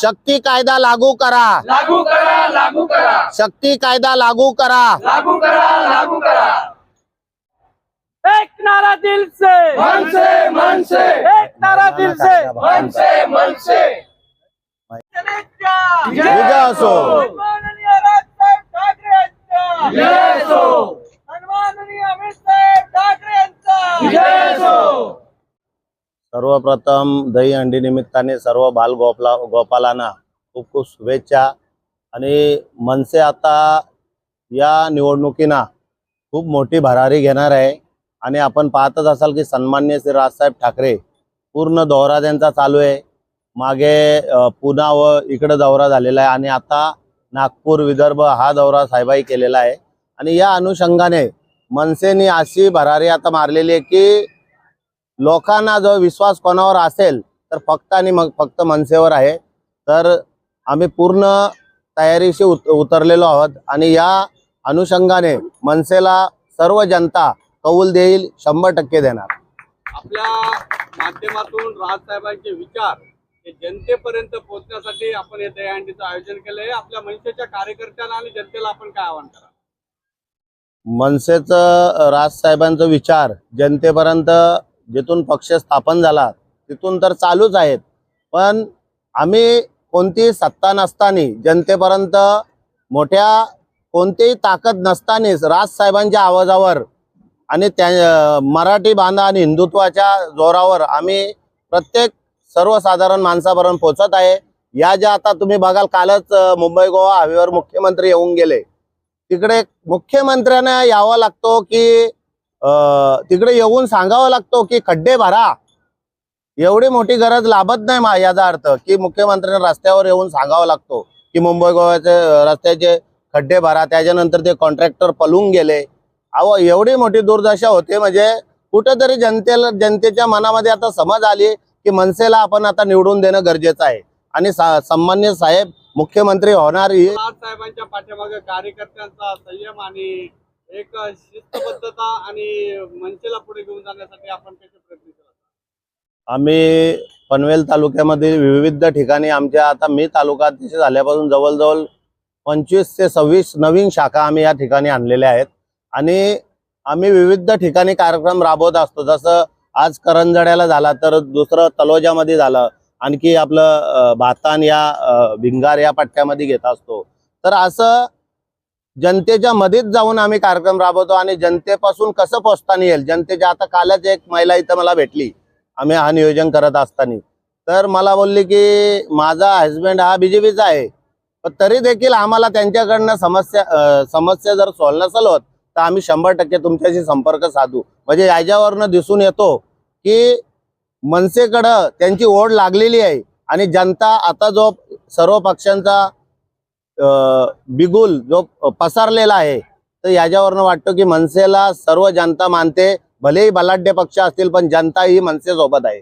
शक्ती कायदा लागू करा. लागू करा लागू करा. शक्ती कायदा लागू करा. लागू करा लागू करा. एक नारा दिल से. मन से मन से. एक नारा दिल से. मन से मन से. विजय असो. विजय असो. विजय असो. सर्वप्रथम दही अंडी निमित्ताने सर्व बाल गोपला गोपालांना खूप खूप शुभेच्छा. आणि मनसे आता या निवडणुकीना खूप मोठी भरारी घेणार आहे. आणि आपण पाहतच असाल की सन्मान्य श्री राजसाहेब ठाकरे पूर्ण दौरा त्यांचा चालू आहे. मागे पुना पुणा व इकडं दौरा झालेला आहे. आणि आता नागपूर विदर्भ हा दौरा साहेबाई केलेला आहे. आणि या अनुषंगाने मनसेने अशी भरारी आता मारलेली आहे की लोकांना जो विश्वास कोणावर असेल तर फक्त आणि मग फक्त मनसेवर आहे. तर आम्ही पूर्ण तयारीशी उत उतरलेलो आहोत आणि या अनुषंगाने मनसेला सर्व जनता कौल देईल शंभर टक्के देणार. आपल्या माध्यमातून राजसाहेबांचे विचार हे जनतेपर्यंत पोहोचण्यासाठी आपण हे दहीहंडीचं आयोजन केलंय. आपल्या मनसेच्या कार्यकर्त्यांना आणि जनतेला आपण काय आवाहन करा मनसेचं राजसाहेबांचं विचार जनतेपर्यंत जिथून पक्ष स्थापन झाला तिथून तर चालूच आहेत. पण आम्ही कोणतीही सत्ता नसताना जनतेपर्यंत मोठ्या कोणतीही ताकद नसतानाच राजसाहेबांच्या आवाजावर आणि त्या मराठी बांधा आणि हिंदुत्वाच्या जोरावर आम्ही प्रत्येक सर्वसाधारण माणसापर्यंत पोचत आहे. या ज्या आता तुम्ही बघाल कालच मुंबई गोवा हवेवर मुख्यमंत्री येऊन गेले. तिकडे मुख्यमंत्र्यांना यावं लागतो की तिकडे येऊन सांगावं लागतो की खड्डे भरा. एवढी मोठी गरज लाभत नाही मा याचा अर्थ. की मुख्यमंत्र्यांना रस्त्यावर येऊन सांगावं लागतो. की मुंबई गोव्याचे रस्त्याचे खड्डे भरा. त्याच्यानंतर ते कॉन्ट्रॅक्टर पलून गेले. अहो एवढी मोठी दुर्दशा होते म्हणजे कुठेतरी जनतेला जनतेच्या मनामध्ये आता समज आली की मनसेला आपण आता निवडून देणं गरजेचं आहे. आणि सन्मान्य साहेब मुख्यमंत्री होणार साहेबांच्या पाठीमागे कार्यकर्त्यांचा संयम आणि एक शिस्तबद्धता आणि मनसेला पुढे घेऊन जाण्यासाठी आपण त्याचे प्रयत्न केला. आम्ही पनवेल तालुक्यामध्ये विविध ठिकाणी आमच्या आता मी तालुका अध्यक्ष झाल्यापासून जवळजवळ पंचवीस ते सव्वीस नवीन शाखा आम्ही या ठिकाणी आणलेल्या आहेत. आणि आम्ही विविध ठिकाणी कार्यक्रम राबवत असतो. जसं आज करंजड्याला झाला तर दुसरं तलोजामध्ये झालं. आणखी आपलं भातान या भिंगार या पट्ट्यामध्ये घेत असतो. तर असं जनतेच्या मध्येच जाऊन आम्ही कार्यक्रम राबवतो आणि जनतेपासून कसं पोचताना येईल? जनतेच्या आता कालच एक महिला इथं मला भेटली. आम्ही हा नियोजन करत असताना. तर मला बोलली की माझा हजबंड हा बीजेपीचा आहे. पण तरी देखील आम्हाला त्यांच्याकडनं समस्या समस्या जर सॉल्व नसेल होत तर आम्ही शंभर टक्के तुमच्याशी संपर्क साधू. म्हणजे याच्यावरनं दिसून येतो की मनसेकडं त्यांची ओढ लागलेली आहे. आणि जनता आता जो सर्व पक्षांचा बिगुल जो पसरलेला आहे तर याच्यावरनं वाटतो की मनसेला सर्व जनता मानते. भलेही बलाढ्य पक्ष असतील पण जनता ही मनसेसोबत आहे.